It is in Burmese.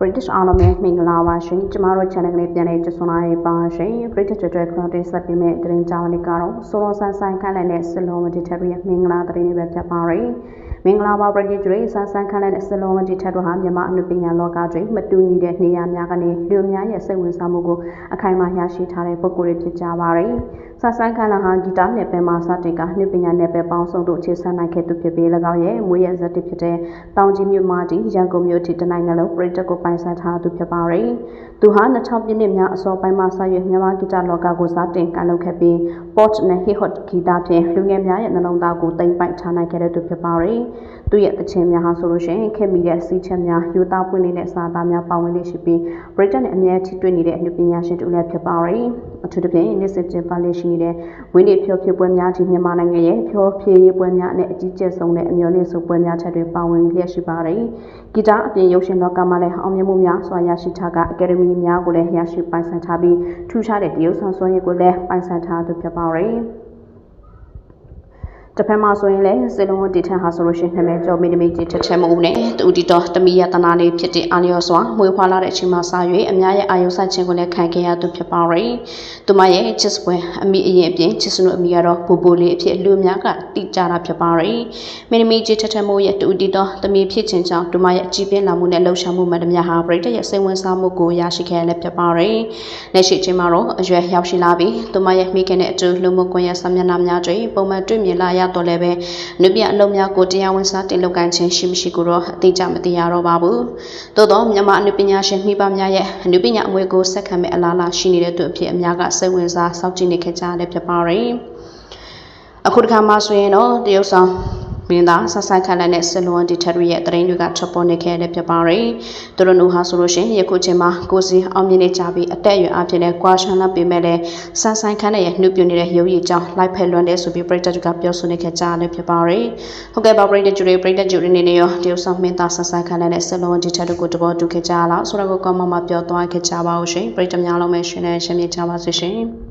British အားလုံးပဲမင်္ဂလာပါရှင်ကျမတို့ channel လေးပြန်လည်ကြိုဆိုလာပါရှင် British ကျွဲခရိုတင်ဆက်ပေးမယ့်တင်ကြောင်းလေးကတော့ဆိုလိုဆန်ဆိုင်ခန့်လည်းနဲ့စလုံးမတီထက်ရဲ့မင်္ဂလာသတင်းတွေပဲဖြစ်ပါရယ်မင်္ဂလာပါ British ကျွဲဆန်ဆန်ခန့်လည်းနဲ့စလုံးမတီထက်တို့ဟာမြန်မာအနုပညာလောကတွင်မတူညီတဲ့နေရာများကနေလူများရဲ့စိတ်ဝင်စားမှုကိုအခိုင်အမာရရှိထားတဲ့ပုဂ္ဂိုလ်တွေဖြစ်ကြပါရယ်ဆဆန်းခန်းလာဟာဂီတနယ်ပယ်မှာစတင်ကနှုပညာနယ်ပယ်ပေါင်းစုံတို့အခြေဆနိုင်ခဲ့သူဖြစ်ပြီး၎င်းရဲ့မွေးရဇက်တစ်ဖြစ်တဲ့တောင်ကြီးမြို့မှာဒီရန်ကုန်မြို့ထိတနိုင်ငံလုံးပရိသတ်ကိုပိုင်ဆိုင်ထားသူဖြစ်ပါရယ်။သူဟာ2000ပြည့်နှစ်များအစောပိုင်းမှာစရွေမြန်မာဂီတလောကကိုစတင်ကလုပ်ခဲ့ပြီး pop နဲ့ hip hop ဂီတဖြင့်လူငယ်များရဲ့နှလုံးသားကိုတိမ်ပိုက်ထားနိုင်ခဲ့တဲ့သူဖြစ်ပါရယ်။သူရဲ့တခြင်းများဟာဆိုလို့ရှိရင်ခင်မီတဲ့စီးချက်များယူသားပွင့်နေတဲ့စာသားများပါဝင်လေးရှိပြီးပရိသတ်နဲ့အမြဲထိတွေ့နေတဲ့အမှုပညာရှင်တူလည်းဖြစ်ပါရယ်။အထူးသဖြင့်နေ့စဉ်ကျင်းပလေးရှိနေတဲ့ဝင်းနေဖြောဖြစ်ပွဲများဒီမြန်မာနိုင်ငံရဲ့ဖြောဖြေရေးပွဲများနဲ့အကြီးကျယ်ဆုံးတဲ့အမျိုးလေးစုပွဲများချက်တွေပါဝင်လျက်ရှိပါတယ်။ဂီတအပြင်ရုပ်ရှင်လောကမှာလည်းအောင်မြင်မှုများစွာရရှိထားကအကယ်ဒမီများကိုလည်းရရှိပိုင်ဆိုင်ထားပြီးထူးခြားတဲ့တရုတ်ဆောင်စွမ်းရည်ကိုလည်းပိုင်ဆိုင်ထားသူဖြစ်ပါတယ်။ တစ်ဖက်မှာဆိုရင်လည်းစေလုံးဝတီထန်ဟာဆိုလို့ရှိရင်နာမည်ကျော်မိတမီကြီးတစ်ချက်မဦးနဲ့တူတီတော်တမီရတနာလေးဖြစ်တဲ့အာလျော်စွာမွေးဖွားလာတဲ့အချိန်မှာစ၍အများရဲ့အာယုံဆိုင်ခြင်းကိုလည်းခံခဲ့ရသူဖြစ်ပါရယ်။သူမရဲ့ချစ်စပွဲအမိအရင်အပြင်ချစ်စနုအမိကတော့ဘူဘူလေးအဖြစ်လူများကတိကြတာဖြစ်ပါရယ်။မိတမီကြီးတစ်ထက်မိုးရဲ့တူတီတော်တမီဖြစ်ခြင်းကြောင့်သူမရဲ့အကြည့်ပြင်းလာမှုနဲ့လှုပ်ရှားမှုမှန်သမျှဟာပရိသတ်ရဲ့စိတ်ဝင်စားမှုကိုရရှိခဲ့လည်းဖြစ်ပါရယ်။လက်ရှိချင်းမှာတော့အရွယ်ရောက်ရှိလာပြီးသူမရဲ့မိခင်နဲ့အတူလူမှုကွန်ရက်စာမျက်နှာများတွင်ပုံမှန်တွေ့မြင်လာရတော့လည်းပဲနုပြအလုံးများကိုတရားဝင်စားတင်လုပ်ကိုင်ခြင်းရှိမရှိကိုတော့အတိအကျမသိရတော့ပါဘူး။သို့သောမြန်မာအနုပညာရှင်မိဘများရဲ့အနုပညာအမွေကိုဆက်ခံမဲ့အလားအလာရှိနေတဲ့သူအဖြစ်အများကစိတ်ဝင်စားစောင့်ကြည့်နေခဲ့ကြတယ်ဖြစ်ပါရယ်။အခုတစ်ခါမှဆိုရင်တော့တရုတ်ဆောင် မင်းသားဆဆန်ခန့်တဲ့ဆလွန်ဒီထရီရဲ့တရင်တွေကထွက်ပေါ်နေခဲ့တဲ့ဖြစ်ပါရယ်။သူတို့နှုတ်ဟာဆိုလို့ရှိရင်ယခုချိန်မှာကိုစီအောင်မြင်နေကြပြီးအတက်အရွယ်အဖြစ်နဲ့ကွာရှန်လာပေမဲ့လည်းဆဆန်ခန့်ရဲ့နှုတ်ပြနေတဲ့ရုပ်ရည်ကြောင့်လိုက်ဖက်လွန်တဲ့ဆိုပြီးပရိသတ်တွေကပြောဆိုနေခဲ့ကြတယ်ဖြစ်ပါရယ်။ဟုတ်ကဲ့ပါပရိသတ်ကျူတွေပရိသတ်ကျူတွေနေနေရောတရုတ်ဆောင်မင်းသားဆဆန်ခန့်တဲ့ဆလွန်ဒီထရီကိုတဘောတူခဲ့ကြလားဆိုတော့ကိုကောင်းမှမပြောသွားခဲ့ကြပါဦးရှင်။ပရိသတ်များလုံးပဲရှင်နဲ့ရှင်မြကြပါစေရှင်။